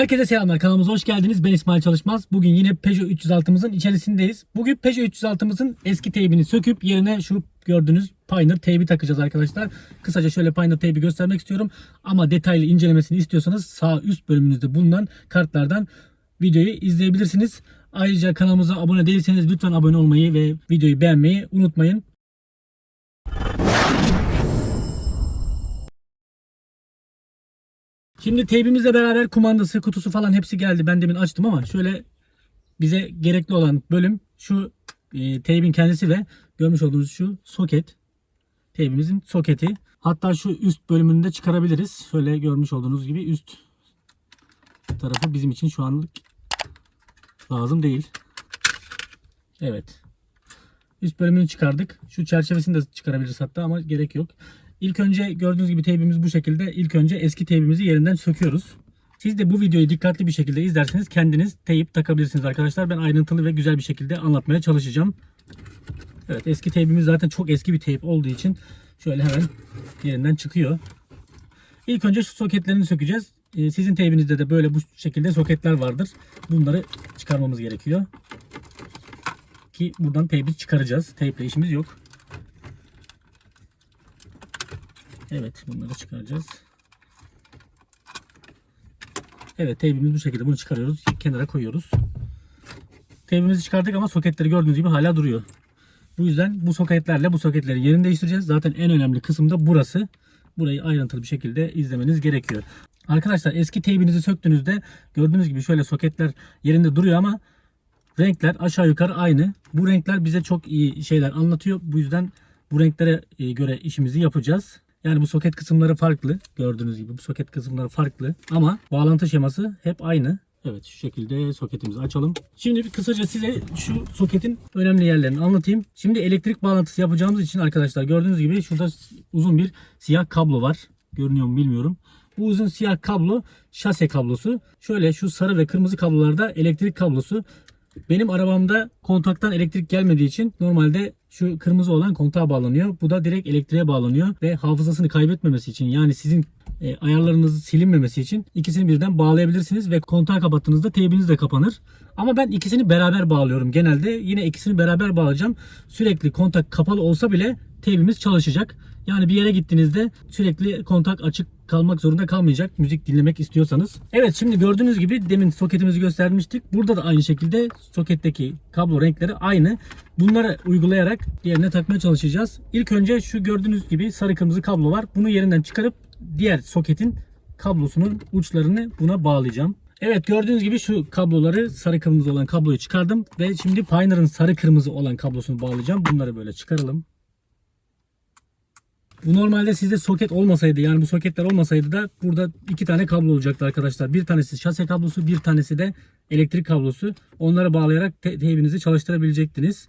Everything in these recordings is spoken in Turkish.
Herkese selamlar. Kanalımıza hoş geldiniz. Ben İsmail Çalışmaz. Bugün yine Peugeot 306'mızın içerisindeyiz. Bugün Peugeot 306'mızın eski teybini söküp yerine şu gördüğünüz Pioneer teybi takacağız arkadaşlar. Kısaca şöyle Pioneer teybi göstermek istiyorum. Ama detaylı incelemesini istiyorsanız sağ üst bölümünüzde bulunan kartlardan videoyu izleyebilirsiniz. Ayrıca kanalımıza abone değilseniz lütfen abone olmayı ve videoyu beğenmeyi unutmayın. Şimdi teybimizle beraber kumandası, kutusu falan hepsi geldi. Ben demin açtım ama şöyle bize gerekli olan bölüm şu e, teybin kendisi ve görmüş olduğunuz şu soket. Teybimizin soketi. Hatta şu üst bölümünü de çıkarabiliriz. Şöyle görmüş olduğunuz gibi üst tarafı bizim için şu anlık lazım değil. Evet. Üst bölümünü çıkardık. Şu çerçevesini de çıkarabiliriz hatta ama gerek yok. İlk önce gördüğünüz gibi teybimiz bu şekilde. İlk önce eski teybimizi yerinden söküyoruz. Siz de bu videoyu dikkatli bir şekilde izlerseniz kendiniz teyip takabilirsiniz arkadaşlar. Ben ayrıntılı ve güzel bir şekilde anlatmaya çalışacağım. Evet eski teybimiz zaten çok eski bir teyp olduğu için şöyle hemen yerinden çıkıyor. İlk önce şu soketlerini sökeceğiz. Ee, Sizin teybinizde de böyle bu şekilde soketler vardır. Bunları çıkarmamız gerekiyor. Ki buradan teybi çıkaracağız. Teyple işimiz yok. Evet bunları çıkaracağız. Evet teybimiz bu şekilde bunu çıkarıyoruz. Kenara koyuyoruz. Teybimizi çıkardık ama soketleri gördüğünüz gibi hala duruyor. Bu yüzden bu soketlerle bu soketleri yerini değiştireceğiz. Zaten en önemli kısım da burası. Burayı ayrıntılı bir şekilde izlemeniz gerekiyor. Arkadaşlar eski teybinizi söktüğünüzde gördüğünüz gibi şöyle soketler yerinde duruyor ama renkler aşağı yukarı aynı. Bu renkler bize çok iyi şeyler anlatıyor. Bu yüzden bu renklere e, göre işimizi yapacağız. Yani bu soket kısımları farklı. Gördüğünüz gibi bu soket kısımları farklı. Ama bağlantı şeması hep aynı. Evet şu şekilde soketimizi açalım. Şimdi bir kısaca size şu soketin önemli yerlerini anlatayım. Şimdi elektrik bağlantısı yapacağımız için arkadaşlar gördüğünüz gibi şurada uzun bir siyah kablo var. Görünüyor mu bilmiyorum. Bu uzun siyah kablo şase kablosu. Şöyle şu sarı ve kırmızı kablolarda elektrik kablosu. Benim arabamda kontaktan elektrik gelmediği için normalde şu kırmızı olan kontağa bağlanıyor. Bu da direkt elektriğe bağlanıyor ve hafızasını kaybetmemesi için yani sizin e, ayarlarınızı silinmemesi için ikisini birden bağlayabilirsiniz ve kontağı kapattığınızda teybiniz de kapanır. Ama ben ikisini beraber bağlıyorum genelde. Yine ikisini beraber bağlayacağım. Sürekli kontak kapalı olsa bile teybimiz çalışacak. Yani bir yere gittiğinizde sürekli kontak açık kalmak zorunda kalmayacak müzik dinlemek istiyorsanız. Evet şimdi gördüğünüz gibi demin soketimizi göstermiştik. Burada da aynı şekilde soketteki kablo renkleri aynı. Bunları uygulayarak yerine takmaya çalışacağız. İlk önce şu gördüğünüz gibi sarı kırmızı kablo var. Bunu yerinden çıkarıp diğer soketin kablosunun uçlarını buna bağlayacağım. Evet gördüğünüz gibi şu kabloları sarı kırmızı olan kabloyu çıkardım ve şimdi Pioneer'ın sarı kırmızı olan kablosunu bağlayacağım. Bunları böyle çıkaralım. Bu normalde sizde soket olmasaydı yani bu soketler olmasaydı da burada iki tane kablo olacaktı arkadaşlar. Bir tanesi şase kablosu bir tanesi de elektrik kablosu. Onları bağlayarak te- teybinizi çalıştırabilecektiniz.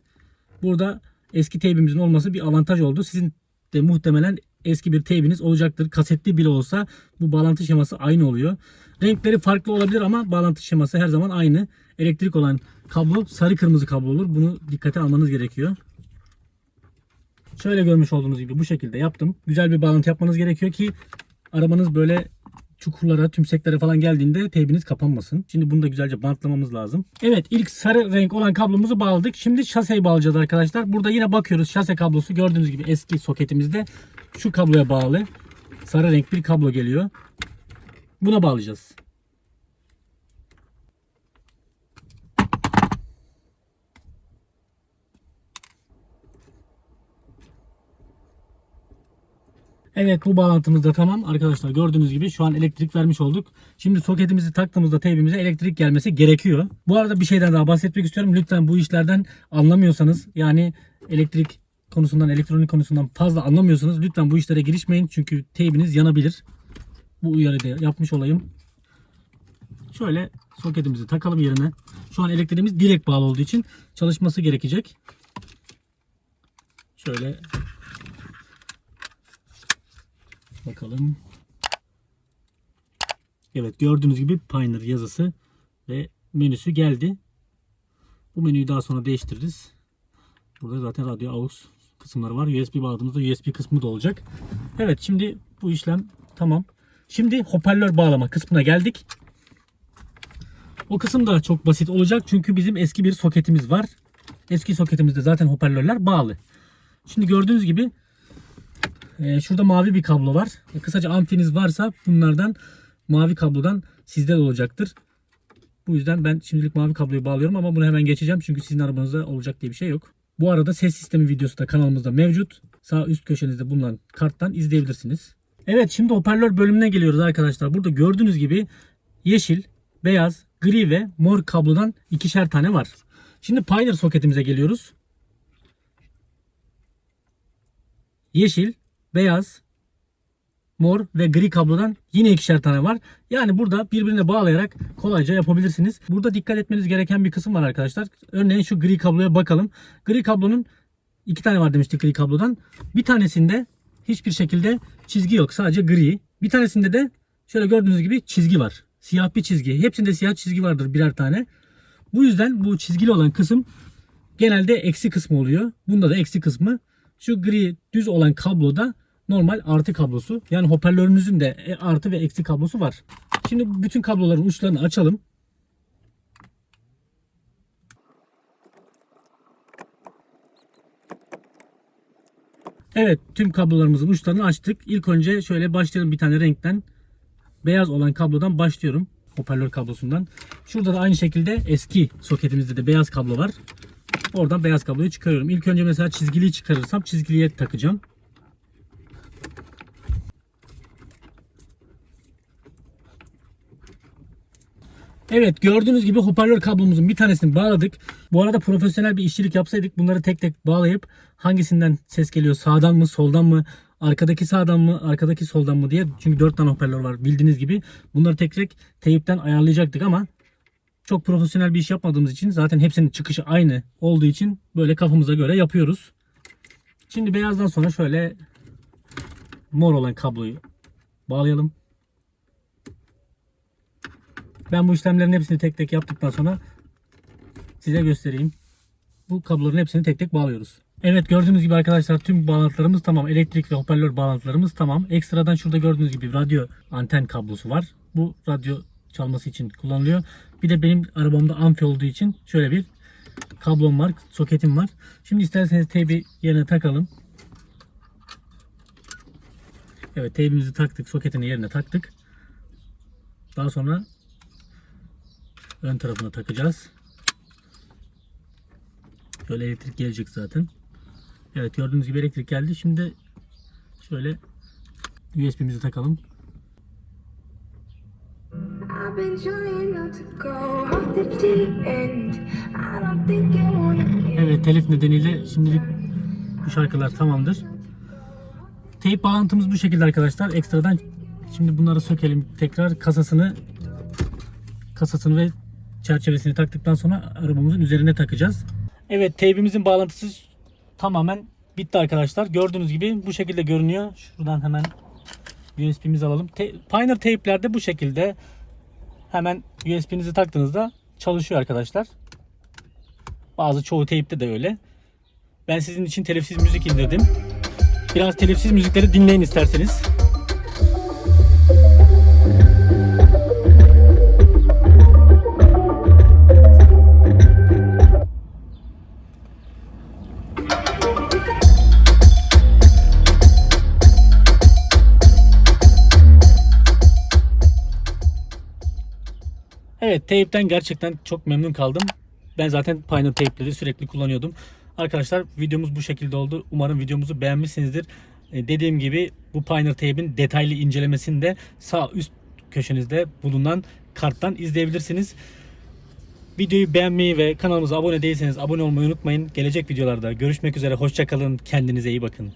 Burada eski teybimizin olması bir avantaj oldu. Sizin de muhtemelen eski bir teybiniz olacaktır. Kasetli bile olsa bu bağlantı şeması aynı oluyor. Renkleri farklı olabilir ama bağlantı şeması her zaman aynı. Elektrik olan kablo sarı kırmızı kablo olur. Bunu dikkate almanız gerekiyor. Şöyle görmüş olduğunuz gibi bu şekilde yaptım. Güzel bir bağlantı yapmanız gerekiyor ki arabanız böyle çukurlara, tümseklere falan geldiğinde teybiniz kapanmasın. Şimdi bunu da güzelce bantlamamız lazım. Evet ilk sarı renk olan kablomuzu bağladık. Şimdi şaseyi bağlayacağız arkadaşlar. Burada yine bakıyoruz şase kablosu gördüğünüz gibi eski soketimizde şu kabloya bağlı. Sarı renk bir kablo geliyor. Buna bağlayacağız. Evet bu bağlantımız da tamam arkadaşlar gördüğünüz gibi şu an elektrik vermiş olduk. Şimdi soketimizi taktığımızda teybimize elektrik gelmesi gerekiyor. Bu arada bir şeyden daha bahsetmek istiyorum. Lütfen bu işlerden anlamıyorsanız yani elektrik konusundan elektronik konusundan fazla anlamıyorsanız lütfen bu işlere girişmeyin. Çünkü teybiniz yanabilir. Bu uyarıyı da yapmış olayım. Şöyle soketimizi takalım yerine. Şu an elektriğimiz direkt bağlı olduğu için çalışması gerekecek. Şöyle Bakalım. Evet gördüğünüz gibi Pioneer yazısı ve menüsü geldi. Bu menüyü daha sonra değiştiririz. Burada zaten radyo aux kısımları var. USB bağladığımızda USB kısmı da olacak. Evet şimdi bu işlem tamam. Şimdi hoparlör bağlama kısmına geldik. O kısım da çok basit olacak çünkü bizim eski bir soketimiz var. Eski soketimizde zaten hoparlörler bağlı. Şimdi gördüğünüz gibi e, şurada mavi bir kablo var. E, kısaca amfiniz varsa bunlardan mavi kablodan sizde de olacaktır. Bu yüzden ben şimdilik mavi kabloyu bağlıyorum ama bunu hemen geçeceğim çünkü sizin arabanızda olacak diye bir şey yok. Bu arada ses sistemi videosu da kanalımızda mevcut. Sağ üst köşenizde bulunan karttan izleyebilirsiniz. Evet şimdi hoparlör bölümüne geliyoruz arkadaşlar. Burada gördüğünüz gibi yeşil, beyaz, gri ve mor kablodan ikişer tane var. Şimdi Pioneer soketimize geliyoruz. Yeşil, beyaz, mor ve gri kablodan yine ikişer tane var. Yani burada birbirine bağlayarak kolayca yapabilirsiniz. Burada dikkat etmeniz gereken bir kısım var arkadaşlar. Örneğin şu gri kabloya bakalım. Gri kablonun iki tane var demiştik gri kablodan. Bir tanesinde hiçbir şekilde çizgi yok. Sadece gri. Bir tanesinde de şöyle gördüğünüz gibi çizgi var. Siyah bir çizgi. Hepsinde siyah çizgi vardır birer tane. Bu yüzden bu çizgili olan kısım genelde eksi kısmı oluyor. Bunda da eksi kısmı. Şu gri düz olan kabloda normal artı kablosu. Yani hoparlörümüzün de e, artı ve eksi kablosu var. Şimdi bütün kabloların uçlarını açalım. Evet tüm kablolarımızın uçlarını açtık. İlk önce şöyle başlayalım bir tane renkten. Beyaz olan kablodan başlıyorum. Hoparlör kablosundan. Şurada da aynı şekilde eski soketimizde de beyaz kablo var. Oradan beyaz kabloyu çıkarıyorum. İlk önce mesela çizgiliyi çıkarırsam çizgiliye takacağım. Evet gördüğünüz gibi hoparlör kablomuzun bir tanesini bağladık. Bu arada profesyonel bir işçilik yapsaydık bunları tek tek bağlayıp hangisinden ses geliyor sağdan mı soldan mı arkadaki sağdan mı arkadaki soldan mı diye çünkü 4 tane hoparlör var bildiğiniz gibi bunları tek tek teyipten ayarlayacaktık ama çok profesyonel bir iş yapmadığımız için zaten hepsinin çıkışı aynı olduğu için böyle kafamıza göre yapıyoruz. Şimdi beyazdan sonra şöyle mor olan kabloyu bağlayalım. Ben bu işlemlerin hepsini tek tek yaptıktan sonra size göstereyim. Bu kabloların hepsini tek tek bağlıyoruz. Evet gördüğünüz gibi arkadaşlar tüm bağlantılarımız tamam. Elektrik ve hoparlör bağlantılarımız tamam. Ekstradan şurada gördüğünüz gibi radyo anten kablosu var. Bu radyo çalması için kullanılıyor. Bir de benim arabamda amfi olduğu için şöyle bir kablom var, soketim var. Şimdi isterseniz teybi yerine takalım. Evet teybimizi taktık, soketini yerine taktık. Daha sonra ön tarafına takacağız. Şöyle elektrik gelecek zaten. Evet gördüğünüz gibi elektrik geldi. Şimdi şöyle USB'mizi takalım. Evet telif nedeniyle şimdilik bu şarkılar tamamdır. Teyp bağlantımız bu şekilde arkadaşlar. Ekstradan şimdi bunları sökelim. Tekrar kasasını kasasını ve çerçevesini taktıktan sonra arabamızın üzerine takacağız. Evet teybimizin bağlantısı tamamen bitti arkadaşlar. Gördüğünüz gibi bu şekilde görünüyor. Şuradan hemen USB'mizi alalım. Te- Pioneer teyplerde bu şekilde hemen USB'nizi taktığınızda çalışıyor arkadaşlar. Bazı çoğu teypte de öyle. Ben sizin için telifsiz müzik indirdim. Biraz telifsiz müzikleri dinleyin isterseniz. Evet teypten gerçekten çok memnun kaldım. Ben zaten Pioneer teypleri sürekli kullanıyordum. Arkadaşlar videomuz bu şekilde oldu. Umarım videomuzu beğenmişsinizdir. Ee, dediğim gibi bu Pioneer teybin detaylı incelemesini de sağ üst köşenizde bulunan karttan izleyebilirsiniz. Videoyu beğenmeyi ve kanalımıza abone değilseniz abone olmayı unutmayın. Gelecek videolarda görüşmek üzere. Hoşçakalın. Kendinize iyi bakın.